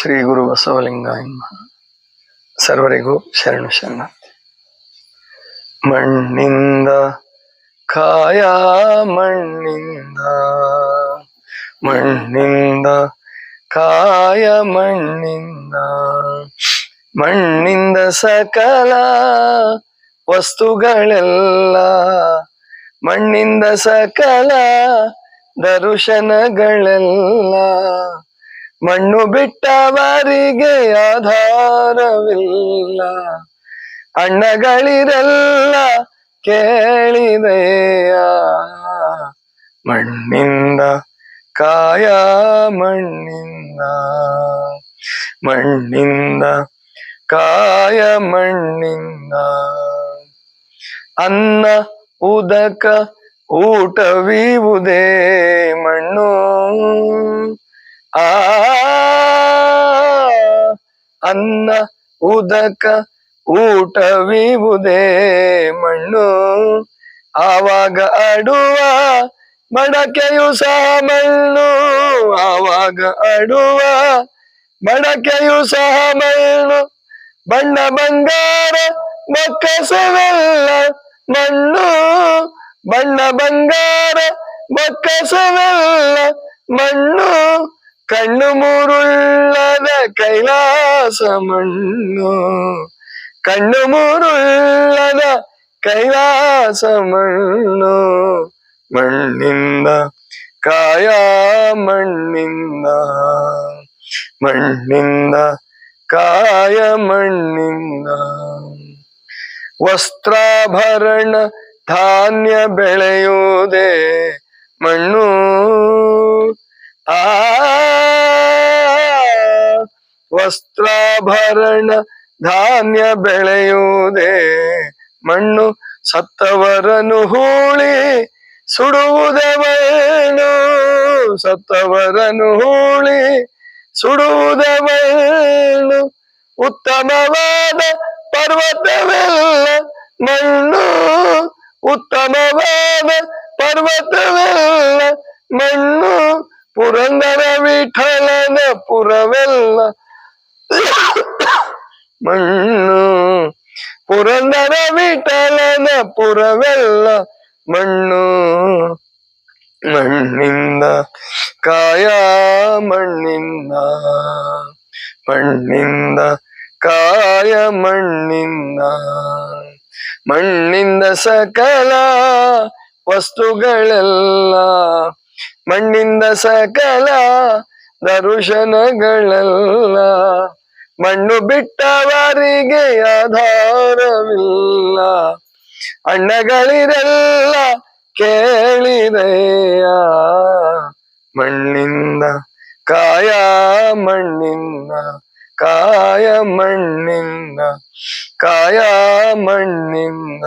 ಶ್ರೀ ಗುರು ಬಸವಲಿಂಗ. ಸರ್ವರಿಗೂ ಶರಣು ಶರಣ. ಮಣ್ಣಿಂದ ಕಾಯ, ಮಣ್ಣಿಂದ. ಮಣ್ಣಿಂದ ಕಾಯ, ಮಣ್ಣಿಂದ. ಮಣ್ಣಿಂದ ಸಕಲ ವಸ್ತುಗಳೆಲ್ಲ. ಮಣ್ಣಿಂದ ಸಕಲ ದರ್ಶನಗಳೆಲ್ಲ. ಮಣ್ಣು ಬಿಟ್ಟವರಿಗೆ ಆಧಾರವಿಲ್ಲ. ಅಣ್ಣಗಳಿರೆಲ್ಲ ಕೇಳಿದೆಯ ಮಣ್ಣಿಂದ, ಕಾಯ ಮಣ್ಣಿಂದ. ಮಣ್ಣಿಂದ, ಕಾಯ ಮಣ್ಣಿಂದ. ಅನ್ನ, ಉದಕ ಊಟವಿವುದೇ ಮಣ್ಣು. ಆ ಅನ್ನ, ಉದಕ ಊಟವಿವುದೇ ಮಣ್ಣು. ಆವಾಗ ಅಡುವ ಮಡಕೆಯು ಸಹ ಮಣ್ಣು. ಆವಾಗ ಅಡುವ ಮಡಕೆಯು ಸಹ ಮಣ್ಣು. ಬಣ್ಣ ಬಂಗಾರ, ಬಕ್ಕಸವೆಲ್ಲ ಮಣ್ಣು. ಬಣ್ಣ ಬಂಗಾರ, ಬಕ್ಕಸವೆಲ್ಲ ಮಣ್ಣು. ಕಣ್ಣು ಮೂರುಳ್ಳದ ಕೈಲಾಸ ಮಣ್ಣು ಕಣ್ಣು ಮೂರುಳ್ಳದ ಕೈಲಾಸ ಮಣ್ಣು ಮಣ್ಣಿಂದ ಕಾಯ ಮಣ್ಣಿಂದ ಮಣ್ಣಿಂದ ಕಾಯ ಮಣ್ಣಿಂದ ವಸ್ತ್ರಾಭರಣ ಧಾನ್ಯ ಬೆಳೆಯುವುದೇ ಮಣ್ಣು ಆ ವಸ್ತ್ರಾಭರಣ ಧಾನ್ಯ ಬೆಳೆಯುವುದೇ. ಮಣ್ಣು ಸತ್ತವರನು ಹೂಳಿ ಸುಡುವುದೇ ಮಣ್ಣು ಸತ್ತವರನು ಹೂಳಿ ಸುಡುವುದೇ ಮಣ್ಣು ಉತ್ತಮವಾದ ಪರ್ವತವೆಲ್ಲ ಮಣ್ಣು. ಉತ್ತಮವಾದ ಪರ್ವತವೆಲ್ಲ ಮಣ್ಣು. ಪುರಂದರ ವಿಠಲನ ಪುರವೆಲ್ಲ ಮಣ್ಣು ಪುರಂದರ ವಿಠಲನ ಪುರವೆಲ್ಲ ಮಣ್ಣು. ಮಣ್ಣಿಂದ ಕಾಯ, ಮಣ್ಣಿಂದ ಮಣ್ಣಿಂದ ಕಾಯ, ಮಣ್ಣಿಂದ ಮಣ್ಣಿಂದ ಸಕಲ ವಸ್ತುಗಳೆಲ್ಲ ಮಣ್ಣಿಂದ ಸಕಲ ದರ್ಶನಗಳೆಲ್ಲ ಮಣ್ಣು ಬಿಟ್ಟವರಿಗೆ ಆಧಾರವಿಲ್ಲ. ಅಣ್ಣಗಳಿರೆಲ್ಲ ಕೇಳಿದೆಯ ಮಣ್ಣಿಂದ ಕಾಯ ಮಣ್ಣಿಂದ ಕಾಯ ಮಣ್ಣಿಂದ ಕಾಯ ಮಣ್ಣಿಂದ.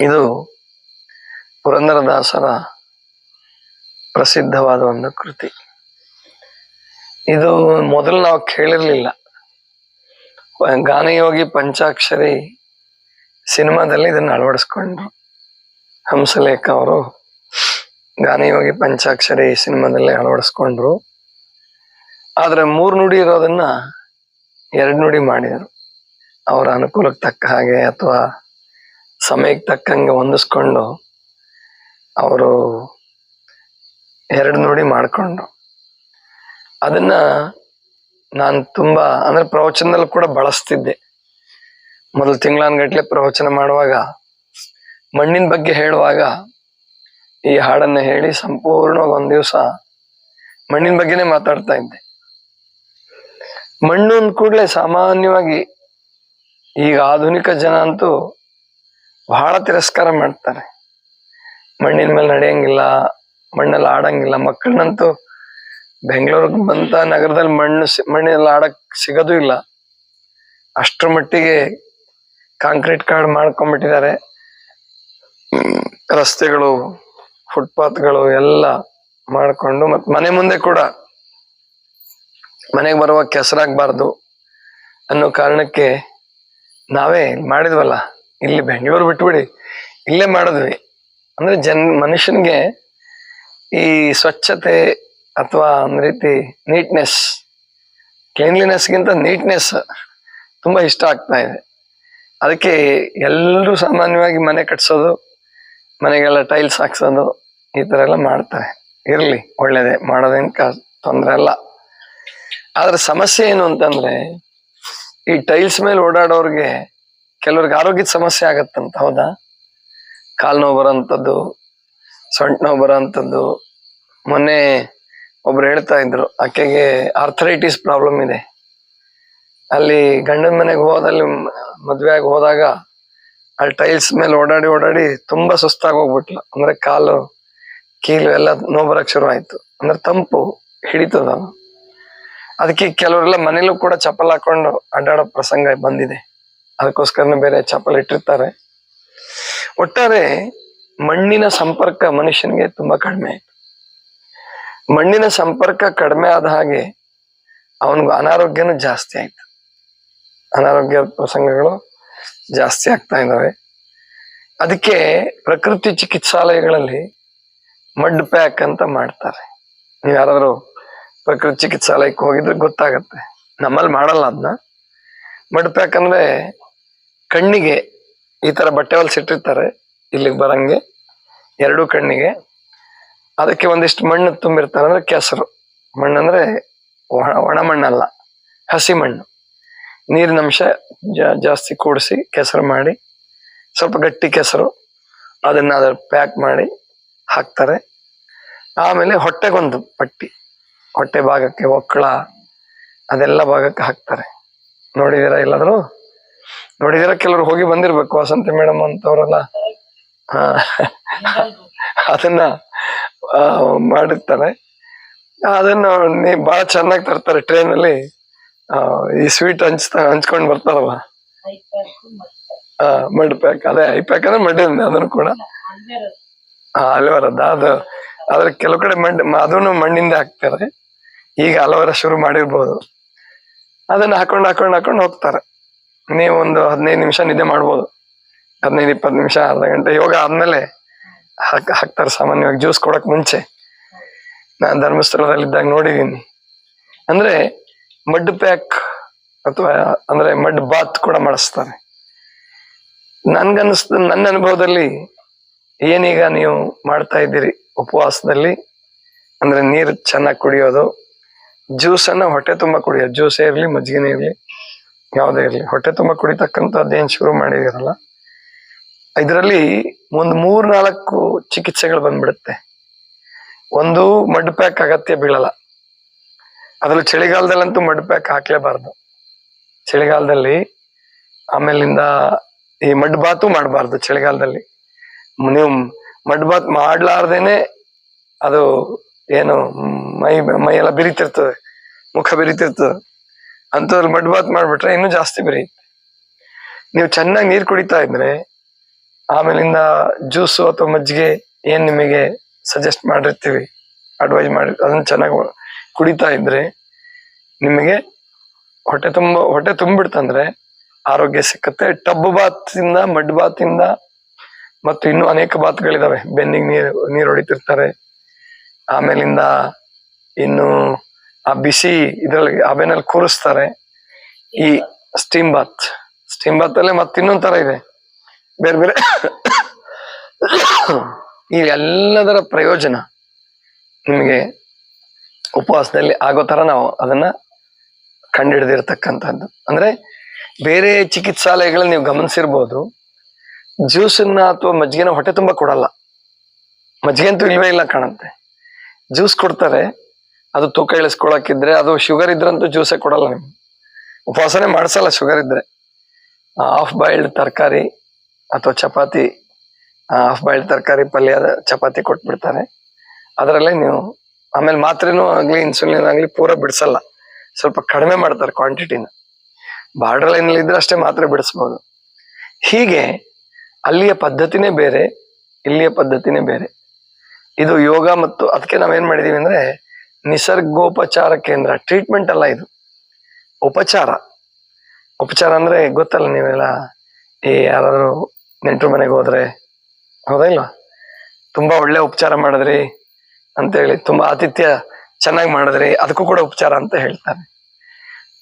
ಇದು ಪುರಂದರದಾಸರ ಪ್ರಸಿದ್ಧವಾದ ಒಂದು ಕೃತಿ. ಇದು ಮೊದಲು ನಾವು ಕೇಳಿರ್ಲಿಲ್ಲ. ಗಾನಯೋಗಿ ಪಂಚಾಕ್ಷರಿ ಸಿನಿಮಾದಲ್ಲಿ ಇದನ್ನು ಅಳವಡಿಸ್ಕೊಂಡ್ರು. ಹಂಸಲೇಖ ಅವರು ಗಾನಯೋಗಿ ಪಂಚಾಕ್ಷರಿ ಸಿನಿಮಾದಲ್ಲಿ ಅಳವಡಿಸ್ಕೊಂಡ್ರು. ಆದ್ರೆ ಮೂರು ನುಡಿ ಇರೋದನ್ನ ಎರಡು ನುಡಿ ಮಾಡಿದರು. ಅವರ ಅನುಕೂಲಕ್ಕೆ ತಕ್ಕ ಹಾಗೆ ಅಥವಾ ಸಮಯಕ್ಕೆ ತಕ್ಕಂಗೆ ಹೊಂದಿಸ್ಕೊಂಡು ಅವರು ಎರಡು ನುಡಿ ಮಾಡಿಕೊಂಡ್ರು. ಅದನ್ನ ನಾನು ತುಂಬಾ, ಅಂದ್ರೆ ಪ್ರವಚನದಲ್ಲಿ ಕೂಡ ಬಳಸ್ತಿದ್ದೆ. ಮೊದಲು ತಿಂಗಳಾನ್ಗಟ್ಲೆ ಪ್ರವಚನ ಮಾಡುವಾಗ, ಮಣ್ಣಿನ ಬಗ್ಗೆ ಹೇಳುವಾಗ, ಈ ಹಾಡನ್ನ ಹೇಳಿ ಸಂಪೂರ್ಣವಾಗಿ ಒಂದ್ ದಿವಸ ಮಣ್ಣಿನ ಬಗ್ಗೆನೇ ಮಾತಾಡ್ತಾ ಇದ್ದೆ. ಮಣ್ಣು ಅಂದ ಕೂಡಲೇ ಸಾಮಾನ್ಯವಾಗಿ ಈಗ ಆಧುನಿಕ ಜನ ಅಂತೂ ಬಹಳ ತಿರಸ್ಕಾರ ಮಾಡ್ತಾರೆ. ಮಣ್ಣಿನ ಮೇಲೆ ನಡೆಯಂಗಿಲ್ಲ, ಮಣ್ಣಲ್ಲಿ ಆಡಂಗಿಲ್ಲ ಮಕ್ಕಳನ್ನಂತೂ ಬೆಂಗಳೂರಿಗೆ ಬಂತ ನಗರದಲ್ಲಿ ಮಣ್ಣು ಮಣ್ಣಿನಲ್ಲಿ ಆಡಕ್ ಸಿಗೋದು ಇಲ್ಲ. ಅಷ್ಟರ ಮಟ್ಟಿಗೆ ಕಾಂಕ್ರೀಟ್ ಕಾರ್ಡ್ ಮಾಡ್ಕೊಂಡ್ಬಿಟ್ಟಿದ್ದಾರೆ ರಸ್ತೆಗಳು, ಫುಟ್ಪಾತ್ಗಳು ಎಲ್ಲ ಮಾಡ್ಕೊಂಡು ಮತ್ ಮನೆ ಮುಂದೆ ಕೂಡ ಮನೆಗೆ ಬರುವ ಕೆಸರಾಗಬಾರ್ದು ಅನ್ನೋ ಕಾರಣಕ್ಕೆ ನಾವೇ ಮಾಡಿದ್ವಲ್ಲ. ಇಲ್ಲಿ ಬೆಂಗಳೂರು ಬಿಟ್ಬಿಡಿ, ಇಲ್ಲೇ ಮಾಡಿದ್ವಿ. ಅಂದ್ರೆ ಜನ್, ಮನುಷ್ಯನಿಗೆ ಈ ಸ್ವಚ್ಛತೆ ಅಥವಾ ಒಂದ್ ರೀತಿ ನೀಟ್ನೆಸ್ ಕ್ಲೀನ್ಲಿನೆಸ್ಗಿಂತ ನೀಟ್ನೆಸ್ ತುಂಬಾ ಇಷ್ಟ ಆಗ್ತಾ ಇದೆ. ಅದಕ್ಕೆ ಎಲ್ಲರೂ ಸಾಮಾನ್ಯವಾಗಿ ಮನೆ ಕಟ್ಸೋದು, ಮನೆಗೆಲ್ಲ ಟೈಲ್ಸ್ ಹಾಕ್ಸೋದು, ಈ ತರ ಎಲ್ಲ ಮಾಡ್ತಾರೆ. ಇರ್ಲಿ, ಒಳ್ಳೇದೆ, ಮಾಡೋದೇನ್ ಕ, ತೊಂದರೆ ಅಲ್ಲ. ಆದರೆ ಸಮಸ್ಯೆ ಏನು ಅಂತಂದ್ರೆ, ಈ ಟೈಲ್ಸ್ ಮೇಲೆ ಓಡಾಡೋರಿಗೆ ಕೆಲವ್ರಿಗೆ ಆರೋಗ್ಯದ ಸಮಸ್ಯೆ ಆಗತ್ತಂತ, ಹೌದಾ? ಕಾಲು ನೋವು ಬರೋಂಥದ್ದು, ಸೊಂಟ ನೋವು ಬರೋಂಥದ್ದು, ಮೊನ್ನೆ ಒಬ್ರು ಹೇಳ್ತಾ ಇದ್ರು ಆಕೆಗೆ ಆರ್ಥರೈಟಿಸ್ ಪ್ರಾಬ್ಲಮ್ ಇದೆ. ಅಲ್ಲಿ ಗಂಡನ ಮನೆಗೆ ಹೋದಲ್ಲಿ ಮದ್ವೆ ಆಗಿ ಹೋದಾಗ ಅಲ್ಲಿ ಟೈಲ್ಸ್ ಮೇಲೆ ಓಡಾಡಿ ಓಡಾಡಿ ತುಂಬಾ ಸುಸ್ತಾಗಿ ಹೋಗ್ಬಿಟ್ಲು ಅಂದ್ರೆ ಕಾಲು, ಕೀಲು ಎಲ್ಲ ನೋವು ಬರಕ್ ಶುರು ಆಯ್ತು. ಅಂದ್ರೆ ತಂಪು ಹಿಡಿತದ ಅದಕ್ಕೆ ಕೆಲವರೆಲ್ಲ ಮನೇಲೂ ಕೂಡ ಚಪ್ಪಲ್ ಹಾಕೊಂಡು ಅಡ್ಡಾಡೋ ಪ್ರಸಂಗ ಬಂದಿದೆ. ಅದಕ್ಕೋಸ್ಕರನೇ ಬೇರೆ ಚಪ್ಪಲ್ ಇಟ್ಟಿರ್ತಾರೆ. ಒಟ್ಟಾರೆ ಮಣ್ಣಿನ ಸಂಪರ್ಕ ಮನುಷ್ಯನಿಗೆ ತುಂಬಾ ಕಡಿಮೆ. ಮಣ್ಣಿನ ಸಂಪರ್ಕ ಕಡಿಮೆ ಆದ ಹಾಗೆ ಅವನಿಗೆ ಅನಾರೋಗ್ಯನೂ ಜಾಸ್ತಿ ಆಯ್ತು. ಅನಾರೋಗ್ಯ ಪ್ರಸಂಗಗಳು ಜಾಸ್ತಿ ಆಗ್ತಾ ಇದ್ದಾವೆ. ಅದಕ್ಕೆ ಪ್ರಕೃತಿ ಚಿಕಿತ್ಸಾಲಯಗಳಲ್ಲಿ ಮಡ್ ಪ್ಯಾಕ್ ಅಂತ ಮಾಡ್ತಾರೆ. ನೀವು ಯಾರಾದರೂ ಪ್ರಕೃತಿ ಚಿಕಿತ್ಸಾಲಯಕ್ಕೆ ಹೋಗಿದ್ರೆ ಗೊತ್ತಾಗತ್ತೆ. ನಮ್ಮಲ್ಲಿ ಮಾಡಲ್ಲ ಅದನ್ನ ಮಡ್ ಪ್ಯಾಕ್ ಅಂದ್ರೆ ಕಣ್ಣಿಗೆ ಈ ತರ ಬಟ್ಟೆ ಹೊಲ್ಸಿಟ್ಟಿರ್ತಾರೆ ಇಲ್ಲಿಗೆ ಬರಂಗೆ ಎರಡೂ ಕಣ್ಣಿಗೆ. ಅದಕ್ಕೆ ಒಂದಿಷ್ಟು ಮಣ್ಣು ತುಂಬಿರ್ತಾರೆ ಅಂದ್ರೆ ಕೆಸರು. ಮಣ್ಣು ಅಂದ್ರೆ ಒಣ ಒಣ ಮಣ್ಣಲ್ಲ ಹಸಿ ಮಣ್ಣು. ನೀರಿನ ಅಂಶ ಜಾಸ್ತಿ ಕೂಡಿಸಿ ಕೆಸರು ಮಾಡಿ ಸ್ವಲ್ಪ ಗಟ್ಟಿ ಕೆಸರು ಅದನ್ನ ಅದ್ರ ಪ್ಯಾಕ್ ಮಾಡಿ ಹಾಕ್ತಾರೆ. ಆಮೇಲೆ ಹೊಟ್ಟೆಗೊಂದು ಪಟ್ಟಿ. ಹೊಟ್ಟೆ ಭಾಗಕ್ಕೆ ಒಕ್ಕಳ ಅದೆಲ್ಲ ಭಾಗಕ್ಕೆ ಹಾಕ್ತಾರೆ. ನೋಡಿದೀರಾ ಎಲ್ಲಾದ್ರು? ನೋಡಿದೀರಾ? ಕೆಲವರು ಹೋಗಿ ಬಂದಿರ್ಬೇಕು ವಸಂತಿ ಮೇಡಮ್ ಅಂತವ್ರೆಲ್ಲ. ಹಾ. ಅದನ್ನ ಮಾಡಿರ್ತಾರೆ ಅದನ್ನು ಬಹಳ ಚೆನ್ನಾಗಿ ತರ್ತಾರೆ ಟ್ರೈನ್ ಅಲ್ಲಿ. ಆ, ಈ ಸ್ವೀಟ್ ಹಂಚ್ತಾ ಹಂಚ್ಕೊಂಡು ಬರ್ತಾರಲ್ಲ. ಮಡ್ ಪ್ಯಾಕ್ ಅದೇ ಐ ಪ್ಯಾಕ್ ಅಂದ್ರೆ ಮಡ್ ಅದನ್ನು ಕೂಡ. ಆ, ಅಲ್ವರದ್ದ ಅದು ಆದ್ರೆ ಕೆಲವು ಕಡೆ ಮಣ್ಣು ಅದನ್ನು ಮಣ್ಣಿಂದ ಹಾಕ್ತಾರೆ. ಈಗ ಅಲವರ ಶುರು ಮಾಡಿರ್ಬೋದು. ಅದನ್ನ ಹಾಕೊಂಡು ಹಾಕೊಂಡು ಹಾಕೊಂಡು ಹೋಗ್ತಾರೆ. ನೀವು ಒಂದು ಹದಿನೈದು ನಿಮಿಷ ನಿದ್ದೆ ಮಾಡ್ಬೋದು. ಹದಿನೈದು ಇಪ್ಪತ್ತು ನಿಮಿಷ ಅರ್ಧ ಗಂಟೆ ಯೋಗ ಆದ್ಮೇಲೆ ಹಾಕ್ ಹಾಕ್ತಾರೆ ಸಾಮಾನ್ಯವಾಗಿ ಜ್ಯೂಸ್ ಕೊಡಕ್ ಮುಂಚೆ. ನಾನು ಧರ್ಮಸ್ಥಳದಲ್ಲಿದ್ದಾಗ ನೋಡಿದೀನಿ. ಅಂದ್ರೆ ಮಡ್ ಪ್ಯಾಕ್ ಅಥವಾ ಅಂದ್ರೆ ಮಡ್ ಬಾತ್ ಕೂಡ ಮಾಡಿಸ್ತಾರೆ. ನನ್ಗನ್ನಿಸ್ತ ನನ್ನ ಅನುಭವದಲ್ಲಿ ಏನೀಗ ನೀವು ಮಾಡ್ತಾ ಇದ್ದೀರಿ ಉಪವಾಸದಲ್ಲಿ, ಅಂದ್ರೆ ನೀರು ಚೆನ್ನಾಗಿ ಕುಡಿಯೋದು ಜ್ಯೂಸ್ ಅನ್ನ ಹೊಟ್ಟೆ ತುಂಬಾ ಕುಡಿಯೋದು ಜ್ಯೂಸೇ ಇರಲಿ ಮಜ್ಜಿಗೆನೇ ಇರಲಿ, ಯಾವುದೇ ಇರಲಿ, ಹೊಟ್ಟೆ ತುಂಬಾ ಕುಡಿತಕ್ಕಂಥದ್ದು ಏನು ಶುರು ಮಾಡಿದಿರಲ್ಲ? ಇದರಲ್ಲಿ ಒಂದು ಮೂರ್ ನಾಲ್ಕು ಚಿಕಿತ್ಸೆಗಳು ಬಂದ್ಬಿಡುತ್ತೆ. ಒಂದು ಮಡ್ ಪ್ಯಾಕ್ ಅಗತ್ಯ ಬೀಳಲ್ಲ. ಅದ್ರಲ್ಲಿ ಚಳಿಗಾಲದಲ್ಲಂತೂ ಮಡ್ ಪ್ಯಾಕ್ ಹಾಕ್ಲೇಬಾರ್ದು. ಚಳಿಗಾಲದಲ್ಲಿ ಆಮೇಲಿಂದ ಈ ಮಡ್ ಬಾತು ಮಾಡಬಾರ್ದು ಚಳಿಗಾಲದಲ್ಲಿ. ನೀವು ಮಡ್ ಬಾತ್ ಮಾಡ್ಲಾರ್ದೇನೆ ಅದು ಏನು ಮೈ ಮೈ ಎಲ್ಲ ಬಿರಿತಿರ್ತದೆ, ಮುಖ ಬಿರಿತಿರ್ತದೆ. ಅಂಥದ್ರಲ್ಲಿ ಮಡ್ ಬಾತ್ ಮಾಡ್ಬಿಟ್ರೆ ಇನ್ನೂ ಜಾಸ್ತಿ ಬಿರಿಯುತ್ತೆ. ನೀವು ಚೆನ್ನಾಗಿ ನೀರು ಕುಡಿತಾ ಇದ್ರೆ ಆಮೇಲಿಂದ ಜ್ಯೂಸು ಅಥವಾ ಮಜ್ಜಿಗೆ ಏನ್ ನಿಮಗೆ ಸಜೆಸ್ಟ್ ಮಾಡಿರ್ತೀವಿ? ಅಡ್ವೈಸ್ ಮಾಡಿ, ಅದನ್ನ ಚೆನ್ನಾಗಿ ಕುಡಿತಾ ಇದ್ರೆ ನಿಮಗೆ ಹೊಟ್ಟೆ ತುಂಬ, ಹೊಟ್ಟೆ ತುಂಬಿಡ್ತಂದ್ರೆ ಆರೋಗ್ಯ ಸಿಕ್ಕತ್ತೆ. ಟಬ್ ಬಾತ್ ಇಂದ ಮಡ್ ಬಾತ್ ಇಂದ ಮತ್ತು ಇನ್ನೂ ಅನೇಕ ಬಾತ್ಗಳಿದಾವೆ. ಬೆನ್ನಿಗೆ ನೀರು ನೀರು ಹೊಡಿತಿರ್ತಾರೆ. ಆಮೇಲಿಂದ ಇನ್ನು ಆ ಬಿಸಿ ಇದ್ರಲ್ಲಿ, ಅವೆನಲ್ಲಿ ಕೂರಿಸ್ತಾರೆ. ಈ ಸ್ಟೀಮ್ ಬಾತ್ ಸ್ಟೀಮ್ ಬಾತ್ ಅಲ್ಲೇ ಮತ್ತಿನ್ನೊಂದ್ ತರ ಇದೆ. ಬೇರೆ ಬೇರೆ. ಈ ಎಲ್ಲದರ ಪ್ರಯೋಜನ ನಿಮಗೆ ಉಪವಾಸದಲ್ಲಿ ಆಗೋ ತರ ನಾವು ಅದನ್ನ ಕಂಡುಹಿಡಿದಿರ್ತಕ್ಕಂಥದ್ದು ಅಂದ್ರೆ ಬೇರೆ ಚಿಕಿತ್ಸಾಲಯಗಳನ್ನ ನೀವು ಗಮನಿಸಿರ್ಬೋದು, ಜ್ಯೂಸನ್ನ ಅಥವಾ ಮಜ್ಜಿಗೆನ ಹೊಟ್ಟೆ ತುಂಬ ಕೊಡಲ್ಲ. ಮಜ್ಜಿಗೆ ಅಂತೂ ಇಲ್ವೇ ಇಲ್ಲ ಕಾಣುತ್ತೆ. ಜ್ಯೂಸ್ ಕೊಡ್ತಾರೆ, ಅದು ತೂಕ ಇಳಿಸ್ಕೊಳಕಿದ್ರೆ ಅದು ಶುಗರ್ ಇದ್ರಂತೂ ಜ್ಯೂಸೇ ಕೊಡಲ್ಲ ನಿಮ್ಗೆ. ಉಪವಾಸನೆ ಮಾಡಿಸಲ್ಲ ಶುಗರ್ ಇದ್ರೆ. ಹಾಫ್ ಬಾಯ್ಲ್ಡ್ ತರಕಾರಿ ಅಥವಾ ಚಪಾತಿ ಹಾಫ್ ಬಾಯ್ಲ್ಡ್ ತರಕಾರಿ ಪಲ್ಯ ಚಪಾತಿ ಕೊಟ್ಬಿಡ್ತಾರೆ. ಅದರಲ್ಲೇ ನೀವು, ಆಮೇಲೆ ಮಾತ್ರೆನೂ ಆಗಲಿ ಇನ್ಸುಲಿನ್ ಆಗಲಿ ಪೂರ ಬಿಡಿಸಲ್ಲ. ಸ್ವಲ್ಪ ಕಡಿಮೆ ಮಾಡ್ತಾರೆ ಕ್ವಾಂಟಿಟಿನ ಬಾರ್ಡರ್ ಲೈನ್ ಇದ್ರೆ ಅಷ್ಟೇ ಮಾತ್ರೆ ಬಿಡಿಸ್ಬೋದು. ಹೀಗೆ, ಅಲ್ಲಿಯ ಪದ್ಧತಿನೇ ಬೇರೆ, ಇಲ್ಲಿಯ ಪದ್ಧತಿನೇ ಬೇರೆ. ಇದು ಯೋಗ ಮತ್ತು ಅದಕ್ಕೆ ನಾವೇನ್ ಮಾಡಿದೀವಿ ಅಂದ್ರೆ, ನಿಸರ್ಗೋಪಚಾರ ಕೇಂದ್ರ ಟ್ರೀಟ್ಮೆಂಟ್ ಅಲ್ಲ ಇದು. ಉಪಚಾರ. ಉಪಚಾರ ಅಂದ್ರೆ ಗೊತ್ತಲ್ಲ ನೀವೆಲ್ಲ ಈ ಯಾರಾದ್ರೂ ನೆಂಟ್ರು ಮನೆಗೆ ಹೋದ್ರೆ. ಹೌದಾ ಇಲ್ವಾ? ತುಂಬಾ ಒಳ್ಳೆ ಉಪಚಾರ ಮಾಡಿದ್ರಿ ಅಂತೇಳಿ ತುಂಬಾ ಆತಿಥ್ಯ ಚೆನ್ನಾಗಿ ಮಾಡಿದ್ರಿ, ಅದಕ್ಕೂ ಕೂಡ ಉಪಚಾರ ಅಂತ ಹೇಳ್ತಾರೆ.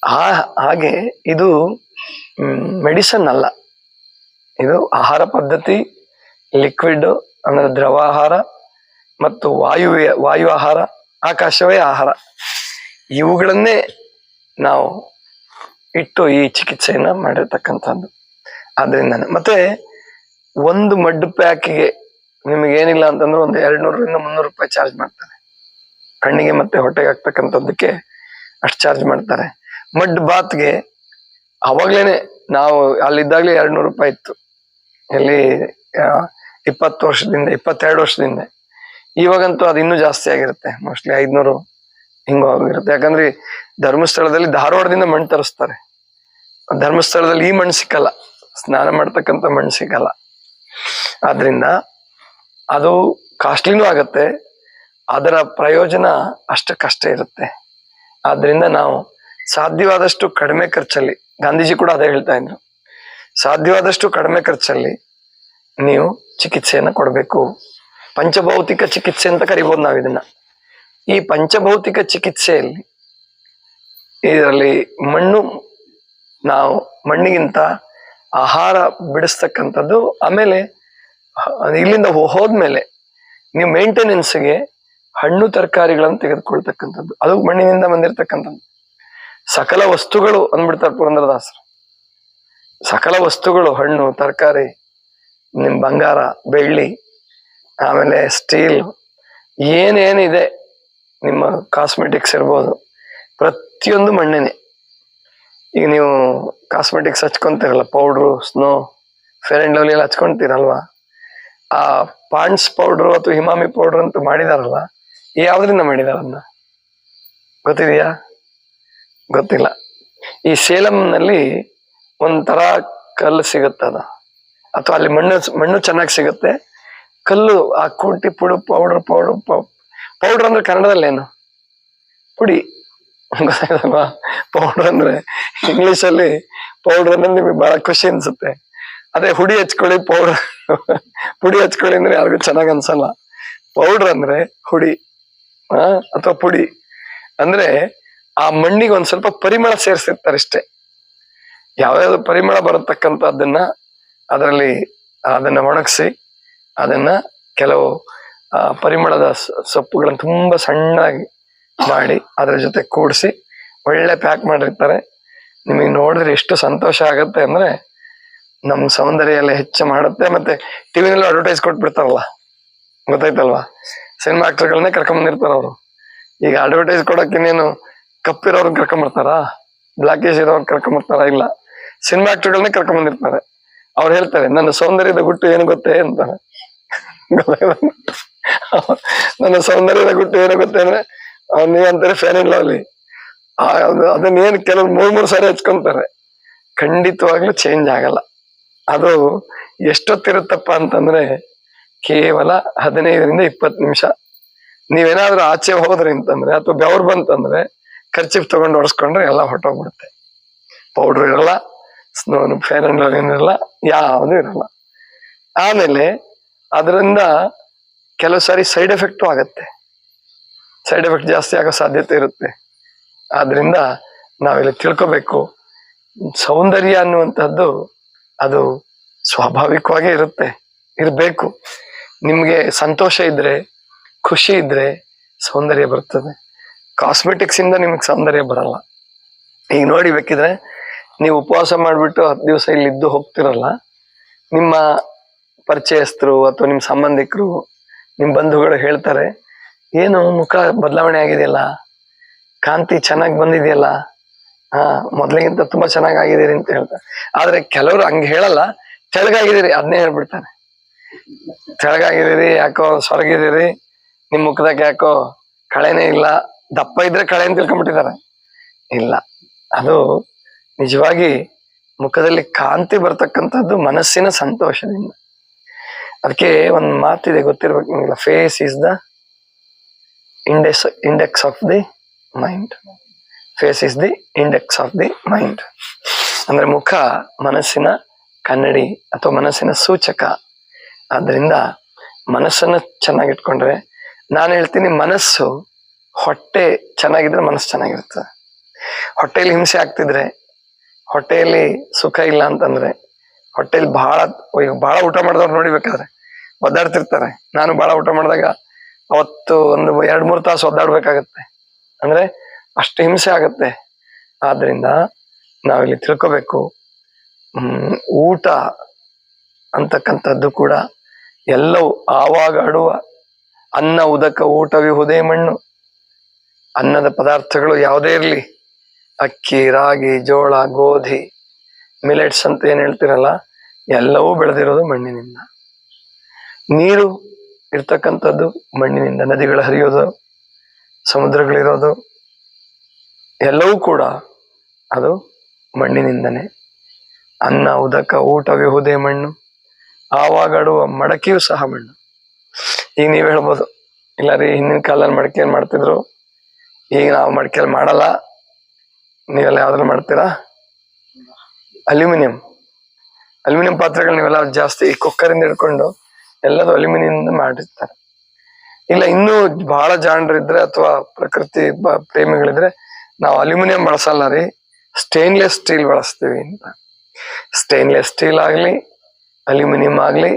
ಆ ಹಾಗೆ ಇದು ಮೆಡಿಸನ್ ಅಲ್ಲ. ಇದು ಆಹಾರ ಪದ್ಧತಿ, ಲಿಕ್ವಿಡ್, ಅಂದ್ರೆ ದ್ರವ ಆಹಾರ ಮತ್ತು ವಾಯು ವಾಯು ಆಹಾರ, ಆಕಾಶವೇ ಆಹಾರ. ಇವುಗಳನ್ನೇ ನಾವು ಇಟ್ಟು ಈ ಚಿಕಿತ್ಸೆಯನ್ನ ಮಾಡಿರ್ತಕ್ಕಂಥದ್ದು. ಆದ್ರಿಂದ ಮತ್ತೆ ಒಂದು ಮಡ್ ಪ್ಯಾಕಿಗೆ ನಿಮಗೆ ಏನಿಲ್ಲ ಅಂತಂದ್ರೆ ಒಂದು ಎರಡ್ ನೂರರಿಂದ ಮುನ್ನೂರು ರೂಪಾಯಿ ಚಾರ್ಜ್ ಮಾಡ್ತಾರೆ. ಕಣ್ಣಿಗೆ ಮತ್ತೆ ಹೊಟ್ಟೆಗೆ ಹಾಕ್ತಕ್ಕಂಥದ್ದಕ್ಕೆ ಅಷ್ಟು ಚಾರ್ಜ್ ಮಾಡ್ತಾರೆ. ಮಡ್ ಬಾತ್ಗೆ ಅವಾಗ್ಲೇನೆ ನಾವು ಅಲ್ಲಿದ್ದಾಗ್ಲೇ ಎರಡ್ ನೂರು ರೂಪಾಯಿ ಇತ್ತು. ಎಲ್ಲಿ ಇಪ್ಪತ್ತು ವರ್ಷದಿಂದ, ಇಪ್ಪತ್ತೆರಡು ವರ್ಷದಿಂದ. ಇವಾಗಂತೂ ಅದು ಇನ್ನೂ ಜಾಸ್ತಿ ಆಗಿರುತ್ತೆ. ಮೋಸ್ಟ್ಲಿ ಐದ್ನೂರು ಹಿಂಗ ಆಗಿರುತ್ತೆ. ಯಾಕಂದ್ರೆ ಧರ್ಮಸ್ಥಳದಲ್ಲಿ ಧಾರವಾಡದಿಂದ ಮಣ್ಣು ತರಿಸ್ತಾರೆ. ಧರ್ಮಸ್ಥಳದಲ್ಲಿ ಈ ಮಣ್ಣು ಸಿಕ್ಕಲ್ಲ. ಸ್ನಾನ ಮಾಡ್ತಕ್ಕಂಥ ಮಣ್ಣು ಸಿಕ್ಕಲ್ಲ. ಆದ್ರಿಂದ ಅದು ಕಾಸ್ಟ್ಲಿನೂ ಆಗತ್ತೆ, ಅದರ ಪ್ರಯೋಜನ ಅಷ್ಟಕ್ಕಷ್ಟೇ ಇರುತ್ತೆ. ಆದ್ರಿಂದ ನಾವು ಸಾಧ್ಯವಾದಷ್ಟು ಕಡಿಮೆ ಖರ್ಚಲ್ಲಿ, ಗಾಂಧೀಜಿ ಕೂಡ ಅದೇ ಹೇಳ್ತಾ ಇದ್ರು, ಸಾಧ್ಯವಾದಷ್ಟು ಕಡಿಮೆ ಖರ್ಚಲ್ಲಿ ನೀವು ಚಿಕಿತ್ಸೆಯನ್ನು ಕೊಡಬೇಕು. ಪಂಚಭೌತಿಕ ಚಿಕಿತ್ಸೆ ಅಂತ ಕರಿಬೋದು ನಾವು ಇದನ್ನ. ಈ ಪಂಚಭೌತಿಕ ಚಿಕಿತ್ಸೆಯಲ್ಲಿ ಇದರಲ್ಲಿ ಮಣ್ಣು, ನಾವು ಮಣ್ಣಿಗಿಂತ ಆಹಾರ ಬಿಡಿಸ್ತಕ್ಕಂಥದ್ದು. ಆಮೇಲೆ ಇಲ್ಲಿಂದ ಹೋದ್ಮೇಲೆ ನೀವು ಮೇಂಟೆನೆನ್ಸ್ಗೆ ಹಣ್ಣು ತರಕಾರಿಗಳನ್ನು ತೆಗೆದುಕೊಳ್ತಕ್ಕಂಥದ್ದು. ಅದು ಮಣ್ಣಿನಿಂದ ಬಂದಿರತಕ್ಕಂಥದ್ದು. ಸಕಲ ವಸ್ತುಗಳು ಅಂದ್ಬಿಡ್ತಾರೆ ಪುರಂದ್ರದಾಸರು ಸಕಲ ವಸ್ತುಗಳು, ಹಣ್ಣು, ತರಕಾರಿ, ನಿಮ್ ಬಂಗಾರ, ಬೆಳ್ಳಿ, ಆಮೇಲೆ ಸ್ಟೀಲ್ ಏನೇನಿದೆ ನಿಮ್ಮ ಕಾಸ್ಮೆಟಿಕ್ಸ್ ಇರ್ಬೋದು, ಪ್ರತಿಯೊಂದು ಮಣ್ಣಿನೇ. ಈಗ ನೀವು cosmetics ಹಚ್ಕೊಂತೀರಲ್ಲ powder snow Fair and Lovely ಎಲ್ಲ ಹಚ್ಕೊಂತೀರಲ್ವಾ? ಆ ಪಾಂಡ್ಸ್ ಪೌಡ್ರು ಅಥವಾ ಹಿಮಾಮಿ ಪೌಡ್ರ್ ಅಂತ ಮಾಡಿದಾರಲ್ಲ, ಯಾವ್ದ್ರಿಂದ ಮಾಡಿದಾರನ್ನ ಗೊತ್ತಿದೆಯಾ? ಗೊತ್ತಿಲ್ಲ. ಈ ಸೇಲಂನಲ್ಲಿ ಒಂಥರ ಕಲ್ಲು ಸಿಗುತ್ತೆ ಅದು. ಅಥವಾ ಅಲ್ಲಿ ಮಣ್ಣು ಮಣ್ಣು ಚೆನ್ನಾಗಿ ಸಿಗುತ್ತೆ. ಕಲ್ಲು, ಆ ಕೂಟಿ, ಪುಡು ಪೌಡರ್ ಪೌಡರ್ ಪೌಡರ್ ಅಂದ್ರೆ ಕನ್ನಡದಲ್ಲಿ ಏನು ಪುಡಿ. ಗೊತ್ತಾಯ್ತಲ್ವಾ? ಪೌಡರ್ ಅಂದ್ರೆ ಇಂಗ್ಲಿಷ್ ಅಲ್ಲಿ ಪೌಡರ್ ಅಂದ್ರೆ ನಿಮಗೆ ಬಹಳ ಖುಷಿ ಅನ್ಸುತ್ತೆ. ಅದೇ ಹುಡಿ ಹಚ್ಕೊಳ್ಳಿ ಪೌಡರ್ ಪುಡಿ ಹಚ್ಕೊಳ್ಳಿ ಅಂದ್ರೆ ಯಾರಿಗೂ ಚೆನ್ನಾಗ್ ಅನ್ಸಲ್ಲ. ಪೌಡರ್ ಅಂದ್ರೆ ಹುಡಿ, ಆ, ಅಥವಾ ಪುಡಿ. ಅಂದ್ರೆ ಆ ಮಣ್ಣಿಗೆ ಒಂದ್ ಸ್ವಲ್ಪ ಪರಿಮಳ ಸೇರಿಸಿರ್ತಾರೆ ಯಾವ ಯಾವ್ಯಾವ್ದು ಪರಿಮಳ ಬರತಕ್ಕಂಥದ್ದನ್ನ ಅದರಲ್ಲಿ ಅದನ್ನ ಒಣಗಿಸಿ, ಅದನ್ನ ಕೆಲವು ಪರಿಮಳದ ಸೊಪ್ಪುಗಳನ್ನು ತುಂಬಾ ಸಣ್ಣದಾಗಿ ಮಾಡಿ ಅದ್ರ ಜೊತೆ ಕೂಡಿಸಿ ಒಳ್ಳೆ ಪ್ಯಾಕ್ ಮಾಡಿರ್ತಾರೆ. ನಿಮಗೆ ನೋಡಿದ್ರೆ ಎಷ್ಟು ಸಂತೋಷ ಆಗುತ್ತೆ ಅಂದ್ರೆ ನಮ್ಮ ಸೌಂದರ್ಯ ಎಲ್ಲ ಹೆಚ್ಚು ಮಾಡುತ್ತೆ ಮತ್ತೆ ಟಿವಿನಲ್ಲೂ ಅಡ್ವರ್ಟೈಸ್ ಕೊಟ್ಬಿಡ್ತಾರಲ್ಲ. ಗೊತ್ತಾಯ್ತಲ್ವಾ? ಸಿನಿಮಾ ಆಕ್ಟರ್ಗಳನ್ನೇ ಕರ್ಕೊಂಬಂದಿರ್ತಾರ ಅವರು. ಈಗ ಅಡ್ವರ್ಟೈಸ್ ಕೊಡೋಕೆ ಇನ್ನೇನು ಕಪ್ಪಿರೋರ್ನ ಕರ್ಕೊಂಬರ್ತಾರ? ಬ್ಲಾಕೇಜ್ ಇರೋರ್ನ ಕರ್ಕೊಂಬರ್ತಾರ ಇಲ್ಲ? ಸಿನಿಮಾ ಆಕ್ಟರ್ಗಳನ್ನೇ ಕರ್ಕೊಂಬಂದಿರ್ತಾರೆ. ಅವ್ರು ಹೇಳ್ತಾರೆ, ನನ್ನ ಸೌಂದರ್ಯದ ಗುಟ್ಟು ಏನು ಗೊತ್ತೇ? ಅಂತಾರೆ? ನನ್ನ ಸೌಂದರ್ಯದ ಗುಟ್ಟು ಏನು ಗೊತ್ತೇ ಅಂದ್ರೆ ಅವ್ರು ಏನಂತಾರೆ ಫ್ಯಾನ್ ಇಲ್ಲ ಲವ್ಲಿ ಅದನ್ನ ಏನ್ ಕೆಲವ್ ಮೂರ್ ಮೂರ್ ಸಾರಿ ಹಚ್ಕೊಂತಾರೆ. ಖಂಡಿತವಾಗ್ಲೂ ಚೇಂಜ್ ಆಗಲ್ಲ. ಅದು ಎಷ್ಟೊತ್ತಿರುತ್ತಪ್ಪ ಅಂತಂದ್ರೆ ಕೇವಲ ಹದಿನೈದರಿಂದ ಇಪ್ಪತ್ತು ನಿಮಿಷ. ನೀವೇನಾದ್ರೂ ಆಚೆ ಹೋದ್ರಿ ಅಂತಂದ್ರೆ, ಅಥವಾ ಬೆವರು ಬಂತಂದ್ರೆ ಖರ್ಚಿಫ್ ತಗೊಂಡು ಹೊಡ್ಸ್ಕೊಂಡ್ರೆ ಎಲ್ಲ ಹೊಟ್ಟೋಗ್ಬಿಡುತ್ತೆ ಪೌಡ್ರ್ ಇರಲ್ಲ ಸ್ನೋ ಫ್ಯಾನ್ ಅಂಡ್ ಲೋನ್ ಇರಲ್ಲ, ಯಾವುದು ಇರಲ್ಲ. ಆಮೇಲೆ ಅದರಿಂದ ಕೆಲವು ಸಾರಿ ಸೈಡ್ ಎಫೆಕ್ಟು ಆಗತ್ತೆ. ಸೈಡ್ ಎಫೆಕ್ಟ್ ಜಾಸ್ತಿ ಆಗೋ ಸಾಧ್ಯತೆ ಇರುತ್ತೆ. ಆದ್ರಿಂದ ನಾವಿಲ್ಲಿ ತಿಳ್ಕೊಬೇಕು. ಸೌಂದರ್ಯ ಅನ್ನುವಂಥದ್ದು ಅದು ಸ್ವಾಭಾವಿಕವಾಗೇ ಇರುತ್ತೆ. ಇರಬೇಕು. ನಿಮಗೆ ಸಂತೋಷ ಇದ್ರೆ, ಖುಷಿ ಇದ್ರೆ ಸೌಂದರ್ಯ ಬರ್ತದೆ. ಕಾಸ್ಮೆಟಿಕ್ಸ್ ಇಂದ ನಿಮ್ಗೆ ಸೌಂದರ್ಯ ಬರಲ್ಲ. ಈಗ ನೋಡಿ ಬೇಕಿದ್ರೆ, ನೀವು ಉಪವಾಸ ಮಾಡಿಬಿಟ್ಟು ಹತ್ತು ದಿವಸ ಇಲ್ಲಿ ಇದ್ದು ಹೋಗ್ತಿರಲ್ಲ, ನಿಮ್ಮ ಪರಿಚಯಸ್ಥರು ಅಥವಾ ನಿಮ್ಮ ಸಂಬಂಧಿಕರು, ನಿಮ್ಮ ಬಂಧುಗಳು ಹೇಳ್ತಾರೆ ಏನು ಮುಖ ಬದಲಾವಣೆ ಆಗಿದೆಯಲ್ಲ? ಕಾಂತಿ ಚೆನ್ನಾಗಿ ಬಂದಿದೆಯಲ್ಲ? ಹಾ, ಮೊದ್ಲಿಗಿಂತ ತುಂಬಾ ಚೆನ್ನಾಗಿ ಆಗಿದ್ದೀರಿ ಅಂತ ಹೇಳ್ತಾರೆ. ಆದ್ರೆ ಕೆಲವರು ಹಂಗ ಹೇಳಲ್ಲ. ತೆಳಗಾಗಿದ್ದೀರಿ ಅದನ್ನೇ ಹೇಳ್ಬಿಡ್ತಾರೆ ತೆಳಗಾಗಿದ್ದೀರಿ ಯಾಕೋ ಸೊರಗಿದ್ದೀರಿ ನಿಮ್ ಮುಖದಾಗ ಯಾಕೋ ಕಳೆನೇ ಇಲ್ಲ. ದಪ್ಪ ಇದ್ರೆ ಕಳೆ ಅಂತ ತಿಳ್ಕೊಂಡ್ಬಿಟ್ಟಿದ್ದಾರೆ. ಇಲ್ಲ, ಅದು ನಿಜವಾಗಿ ಮುಖದಲ್ಲಿ ಕಾಂತಿ ಬರ್ತಕ್ಕಂಥದ್ದು ಮನಸ್ಸಿನ ಸಂತೋಷದಿಂದ. ಅದಕ್ಕೆ ಒಂದ್ ಮಾತಿದೆ, ಗೊತ್ತಿರ್ಬೇಕು ನಿಮ್ಗೆಲ್ಲ. Face is the index index of the mind face is the index of the mind ಅಂದ್ರೆ ಮುಖ, ಮನಸ್ಸಿನ ಕನ್ನಡಿ ಅಥವಾ ಮನಸ್ಸಿನ ಸೂಚಕ. ಆದ್ರಿಂದ ಮನಸ್ಸನ್ನ ಚೆನ್ನಾಗಿಟ್ಕೊಂಡ್ರೆ, ನಾನು ಹೇಳ್ತೀನಿ ಮನಸ್ಸು ಹೊಟ್ಟೆ ಚೆನ್ನಾಗಿದ್ರೆ ಮನಸ್ಸು ಚೆನ್ನಾಗಿರ್ತದೆ ಹೊಟ್ಟೆಯಲ್ಲಿ ಹಿಂಸೆ ಆಗ್ತಿದ್ರೆ, ಹೊಟ್ಟೆಯಲ್ಲಿ ಸುಖ ಇಲ್ಲ ಅಂತಂದ್ರೆ ಹೊಟ್ಟೆಯಲ್ಲಿ ಬಹಳ ಈಗ ಬಹಳ ಊಟ ಮಾಡಿದವ್ರು ನೋಡಿಬೇಕಾದ್ರೆ ಒದ್ದಾಡ್ತಿರ್ತಾರೆ. ನಾನು ಬಹಳ ಊಟ ಮಾಡಿದಾಗ ಅವತ್ತು ಒಂದು ಎರಡ್ ಮೂರು ತಾಸು ಒದ್ದಾಡ್ಬೇಕಾಗತ್ತೆ. ಅಂದ್ರೆ ಅಷ್ಟು ಹಿಂಸೆ ಆಗತ್ತೆ. ಆದ್ರಿಂದ ನಾವಿಲ್ಲಿ ತಿಳ್ಕೊಬೇಕು. ಊಟ ಅಂತಕ್ಕಂಥದ್ದು ಕೂಡ ಎಲ್ಲವೂ ಆವಾಗ ಆಡುವ ಅನ್ನ, ಉದಕ ಊಟವಿಹುದೇ ಮಣ್ಣು. ಅನ್ನದ ಪದಾರ್ಥಗಳು ಯಾವುದೇ ಇರಲಿ. ಅಕ್ಕಿ, ರಾಗಿ, ಜೋಳ, ಗೋಧಿ, ಮಿಲೆಟ್ಸ್ ಅಂತ ಏನು ಹೇಳ್ತಿರಲ್ಲ, ಎಲ್ಲವೂ ಬೆಳೆದಿರೋದು ಮಣ್ಣಿನಿಂದ. ನೀರು ಇರ್ತಕ್ಕಂಥದ್ದು, ಮಣ್ಣಿನಿಂದ ನದಿಗಳು ಹರಿಯೋದು, ಸಮುದ್ರಗಳಿರೋದು, ಎಲ್ಲವೂ ಕೂಡ ಅದು ಮಣ್ಣಿನಿಂದನೇ. ಅನ್ನ, ಉದಕ ಊಟವಿಹುದೇ ಮಣ್ಣು, ಆವಾಗಾಡುವ ಮಡಕೆಯು ಸಹ ಮಣ್ಣು. ಈಗ ನೀವು ಹೇಳ್ಬೋದು ಇಲ್ಲ ರೀ ಹಿಂದಿನ ಕಾಲದಲ್ಲಿ ಮಡಕೆಯಲ್ಲಿ ಮಾಡ್ತಿದ್ರು? ಈಗ ನಾವು ಮಡಕೆಯಲ್ಲಿ ಮಾಡಲ್ಲ, ನೀವೆಲ್ಲ ಯಾವ್ದ್ರಲ್ಲಿ ಮಾಡ್ತೀರಾ? ಅಲ್ಯೂಮಿನಿಯಂ. ಅಲ್ಯೂಮಿನಿಯಂ ಪಾತ್ರೆಗಳು ನೀವೆಲ್ಲ ಜಾಸ್ತಿ ಕುಕ್ಕರಿಂದ ಹಿಡ್ಕೊಂಡು ಎಲ್ಲದು ಅಲ್ಯೂಮಿನಿಯಂ ಮಾಡಿರ್ತಾರೆ. ಇಲ್ಲ, ಇನ್ನೂ ಬಹಳ ಜಾಣರಿದ್ರೆ ಅಥವಾ ಪ್ರಕೃತಿ ಪ್ರೇಮಿಗಳಿದ್ರೆ ನಾವು ಅಲ್ಯೂಮಿನಿಯಂ ಬಳಸಲ್ಲ ರೀ. ಸ್ಟೇನ್ಲೆಸ್ ಸ್ಟೀಲ್ ಬಳಸ್ತೀವಿ ಅಂತ. ಸ್ಟೇನ್ಲೆಸ್ ಸ್ಟೀಲ್ ಆಗ್ಲಿ, ಅಲ್ಯೂಮಿನಿಯಂ ಆಗಲಿ,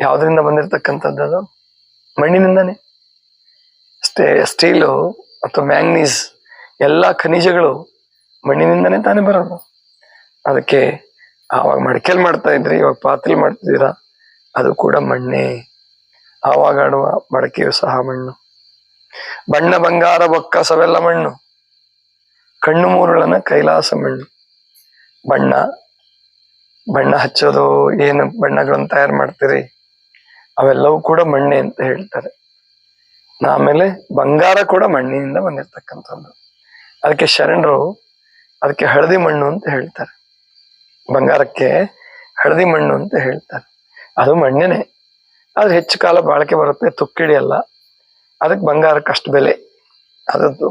ಯಾವ್ದ್ರಿಂದ ಬಂದಿರತಕ್ಕಂಥದ್ದು ಅದು? ಮಣ್ಣಿನಿಂದಾನೆ. ಸ್ಟೇ, ಸ್ಟೀಲು ಅಥವಾ ಮ್ಯಾಂಗ್ನೀಸ್ ಎಲ್ಲ ಖನಿಜಗಳು ಮಣ್ಣಿನಿಂದನೇ ತಾನೇ ಬರೋದು. ಅದಕ್ಕೆ ಆವಾಗ ಮಡಿಕೆಲ್ ಮಾಡ್ತಾ ಇದ್ರಿ, ಇವಾಗ ಪಾತ್ರೆ ಮಾಡ್ತಿದ್ದೀರಾ? ಅದು ಕೂಡ ಮಣ್ಣೆ. ಆವಾಗಾಡುವ ಮಡಕೆಯು ಸಹ ಮಣ್ಣು. ಬಣ್ಣ ಬಂಗಾರ ಬೊಕ್ಕಸವೆಲ್ಲ ಮಣ್ಣು. ಕಣ್ಣು ಮೂರುಳನ ಕೈಲಾಸ ಮಣ್ಣು. ಬಣ್ಣ ಬಣ್ಣ ಹಚ್ಚೋದು ಏನು ಬಣ್ಣಗಳನ್ನು ತಯಾರು ಮಾಡ್ತೀರಿ? ಅವೆಲ್ಲವೂ ಕೂಡ ಮಣ್ಣೆ ಅಂತ ಹೇಳ್ತಾರೆ. ಆಮೇಲೆ ಬಂಗಾರ ಕೂಡ ಮಣ್ಣಿನಿಂದ ಬಂದಿರ್ತಕ್ಕಂಥದ್ದು. ಅದಕ್ಕೆ ಶರಣರು ಅದಕ್ಕೆ ಹಳದಿ ಮಣ್ಣು ಅಂತ ಹೇಳ್ತಾರೆ. ಬಂಗಾರಕ್ಕೆ ಹಳದಿ ಮಣ್ಣು ಅಂತ ಹೇಳ್ತಾರೆ. ಅದು ಮಣ್ಣಿನೇ. ಅದು ಹೆಚ್ಚು ಕಾಲ ಬಾಳಿಕೆ ಬರುತ್ತೆ ತುಕ್ಕಿಡಿಯಲ್ಲ ಅದಕ್ಕೆ ಬಂಗಾರಕ್ಕೆ ಅಷ್ಟು ಬೆಲೆ. ಅದದ್ದು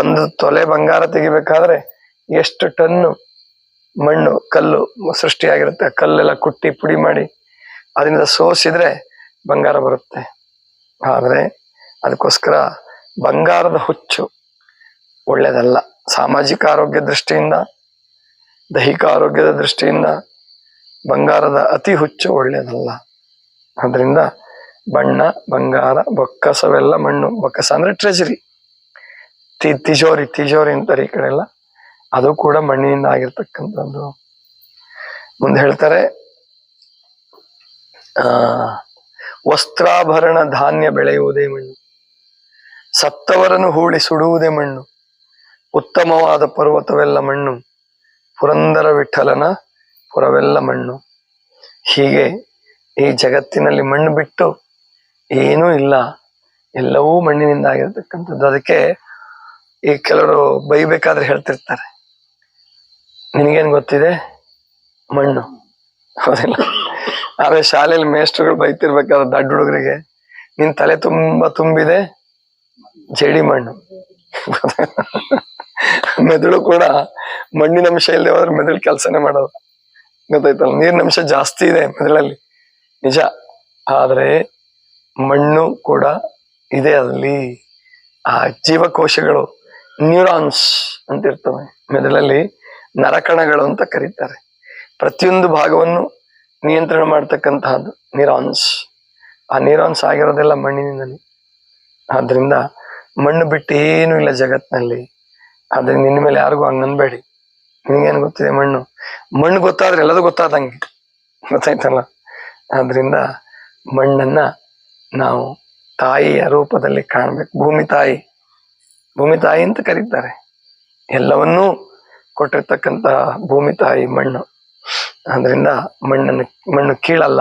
ಒಂದು ತೊಲೆ ಬಂಗಾರ ತೆಗಿಬೇಕಾದ್ರೆ ಎಷ್ಟು ಟನ್ನು ಮಣ್ಣು, ಕಲ್ಲು ಸೃಷ್ಟಿಯಾಗಿರುತ್ತೆ. ಕಲ್ಲೆಲ್ಲ ಕುಟ್ಟಿ ಪುಡಿ ಮಾಡಿ ಅದರಿಂದ ಸೋಸಿದ್ರೆ ಬಂಗಾರ ಬರುತ್ತೆ. ಆದರೆ ಅದಕ್ಕೋಸ್ಕರ ಬಂಗಾರದ ಹುಚ್ಚು ಒಳ್ಳೆಯದಲ್ಲ ಸಾಮಾಜಿಕ ಆರೋಗ್ಯ ದೃಷ್ಟಿಯಿಂದ, ದೈಹಿಕ ಆರೋಗ್ಯದ ದೃಷ್ಟಿಯಿಂದ ಬಂಗಾರದ ಅತಿ ಹುಚ್ಚು ಒಳ್ಳೇದಲ್ಲ. ಅದರಿಂದ ಬಣ್ಣ, ಬಂಗಾರ ಬೊಕ್ಕಸವೆಲ್ಲ ಮಣ್ಣು, ಬೊಕ್ಕಸ ಅಂದ್ರೆ ಟ್ರೆಜರಿ ತಿ, ತಿಜೋರಿ ತಿಜೋರಿ ಅಂತಾರೆ ಈ ಕಡೆ ಎಲ್ಲ. ಅದು ಕೂಡ ಮಣ್ಣಿನಿಂದ ಆಗಿರ್ತಕ್ಕಂಥದ್ದು. ಮುಂದೆ ಹೇಳ್ತಾರೆ, ಆ, ವಸ್ತ್ರಾಭರಣ ಧಾನ್ಯ ಬೆಳೆಯುವುದೇ ಮಣ್ಣು. ಸತ್ತವರನ್ನು ಹೂಳಿ ಸುಡುವುದೇ ಮಣ್ಣು. ಉತ್ತಮವಾದ ಪರ್ವತವೆಲ್ಲ ಮಣ್ಣು. ಪುರಂದರ ವಿಠಲನ ಪುರವೆಲ್ಲ ಮಣ್ಣು. ಹೀಗೆ ಈ ಜಗತ್ತಿನಲ್ಲಿ ಮಣ್ಣು ಬಿಟ್ಟು ಏನೂ ಇಲ್ಲ. ಎಲ್ಲವೂ ಮಣ್ಣಿನಿಂದ ಆಗಿರತಕ್ಕಂಥದ್ದು. ಅದಕ್ಕೆ ಈ ಕೆಲವರು ಬೈಬೇಕಾದ್ರೆ ಹೇಳ್ತಿರ್ತಾರೆ. ನಿನಗೇನು ಗೊತ್ತಿದೆ? ಮಣ್ಣು. ಹೌದಿಲ್ಲ. ಆದ್ರೆ ಶಾಲೆಯಲ್ಲಿ ಮೇಷ್ಟ್ರುಗಳು ಬೈತಿರ್ಬೇಕಾದ್ರೆ ದಡ್ಡ ಹುಡುಗರಿಗೆ, ನಿನ್ ತಲೆ ತುಂಬಾ ತುಂಬಿದೆ, ಜೇಡಿ ಮಣ್ಣು. ಮೆದುಳು ಕೂಡ ಮಣ್ಣಿನ ಅಂಶ ಇಲ್ಲದೆ ಹೋದ್ರೆ ಮೆದುಳು ಕೆಲಸನೇ ಮಾಡೋದು. ಗೊತ್ತಾಯ್ತಲ್ಲ? ನೀರಿನ ಅಂಶ ಜಾಸ್ತಿ ಇದೆ ಮೆದುಳಲ್ಲಿ ನಿಜ. ಆದರೆ ಮಣ್ಣು ಕೂಡ ಇದೆ ಅಲ್ಲಿ ಆ ಜೀವಕೋಶಗಳು ನ್ಯೂರಾನ್ಸ್ ಅಂತ ಇರ್ತವೆ ಮೆದುಳಲ್ಲಿ ನರಕಣಗಳು ಅಂತ ಕರೀತಾರೆ. ಪ್ರತಿಯೊಂದು ಭಾಗವನ್ನು ನಿಯಂತ್ರಣ ಮಾಡ್ತಕ್ಕಂತಹದ್ದು ನ್ಯೂರಾನ್ಸ್. ಆ ನ್ಯೂರಾನ್ಸ್ ಆಗಿರೋದೆಲ್ಲ ಮಣ್ಣಿನಿಂದಲೇ. ಆದ್ರಿಂದ ಮಣ್ಣು ಬಿಟ್ಟು ಏನೂ ಇಲ್ಲ ಜಗತ್ತಿನಲ್ಲಿ ಆದ್ರೆ ನಿನ್ನ ಮೇಲೆ ಯಾರಿಗೂ ಹಂಗ್ ಅನ್ಬೇಡಿ ನಿನಗೇನು ಗೊತ್ತಿದೆ ಮಣ್ಣು? ಮಣ್ಣು ಗೊತ್ತಾದ್ರೆ ಎಲ್ಲದೂ ಗೊತ್ತಾದಂಗೆ. ಗೊತ್ತಾಯ್ತಲ್ಲ? ಆದ್ರಿಂದ ಮಣ್ಣನ್ನ ನಾವು ತಾಯಿಯ ರೂಪದಲ್ಲಿ ಕಾಣಬೇಕು. ಭೂಮಿ ತಾಯಿ. ಭೂಮಿ ತಾಯಿ ಅಂತ ಕರೀತಾರೆ. ಎಲ್ಲವನ್ನೂ ಕೊಟ್ಟಿರ್ತಕ್ಕಂತಹ ಭೂಮಿ ತಾಯಿ ಮಣ್ಣು. ಆದ್ರಿಂದ ಮಣ್ಣನ್ನು, ಮಣ್ಣು ಕೀಳಲ್ಲ.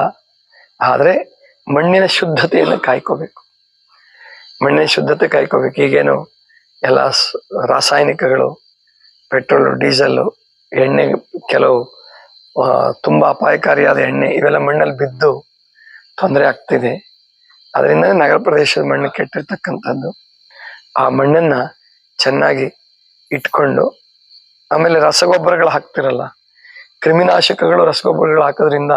ಆದ್ರೆ ಮಣ್ಣಿನ ಶುದ್ಧತೆಯನ್ನು ಕಾಯ್ಕೋಬೇಕು. ಮಣ್ಣಿನ ಶುದ್ಧತೆ ಕಾಯ್ಕೋಬೇಕು. ಈಗೇನು ಎಲ್ಲ ರಾಸಾಯನಿಕಗಳು ಪೆಟ್ರೋಲ್ ಡೀಸೆಲ್ ಎಣ್ಣೆ ಕೆಲವು ತುಂಬಾ ಅಪಾಯಕಾರಿಯಾದ ಎಣ್ಣೆ ಇವೆಲ್ಲ ಮಣ್ಣಲ್ಲಿ ಬಿದ್ದು ತೊಂದರೆ ಆಗ್ತಿದೆ. ಅದರಿಂದ ನಗರ ಪ್ರದೇಶದ ಮಣ್ಣು ಕೆಟ್ಟಿರ್ತಕ್ಕಂಥದ್ದು. ಆ ಮಣ್ಣನ್ನ ಚೆನ್ನಾಗಿ ಇಟ್ಕೊಂಡು, ಆಮೇಲೆ ರಸಗೊಬ್ಬರಗಳು ಹಾಕ್ತಿರಲ್ಲ, ಕ್ರಿಮಿನಾಶಕಗಳು ರಸಗೊಬ್ಬರಗಳು ಹಾಕೋದ್ರಿಂದ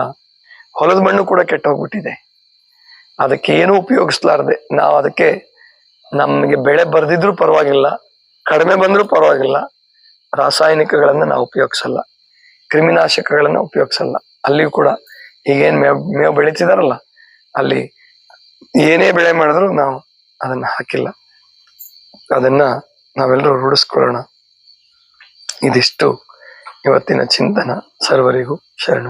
ಹೊಲದ ಮಣ್ಣು ಕೂಡ ಕೆಟ್ಟ ಹೋಗ್ಬಿಟ್ಟಿದೆ ಅದಕ್ಕೆ ಏನೂ ಉಪಯೋಗಿಸ್ಲಾರ್ದೆ, ನಾವು ಅದಕ್ಕೆ ನಮಗೆ ಬೆಳೆ ಬರ್ದಿದ್ರು ಪರವಾಗಿಲ್ಲ, ಕಡಿಮೆ ಬಂದರೂ ಪರವಾಗಿಲ್ಲ ರಾಸಾಯನಿಕಗಳನ್ನ ನಾವು ಉಪಯೋಗಿಸಲ್ಲ. ಕ್ರಿಮಿನಾಶಕಗಳನ್ನು ಉಪಯೋಗಿಸಲ್ಲ. ಅಲ್ಲಿಯೂ ಕೂಡ ಈಗೇನು ಮೇವ್, ಮೇವು ಬೆಳೀತಿದಾರಲ್ಲ, ಅಲ್ಲಿ ಏನೇ ಬೆಳೆ ಮಾಡಿದ್ರು ನಾವು ಅದನ್ನ ಹಾಕಿಲ್ಲ. ಅದನ್ನ ನಾವೆಲ್ಲರೂ ರೂಢಿಸ್ಕೊಳ್ಳೋಣ. ಇದಿಷ್ಟು ಇವತ್ತಿನ ಚಿಂತನ. ಸರ್ವರಿಗೂ ಶರಣ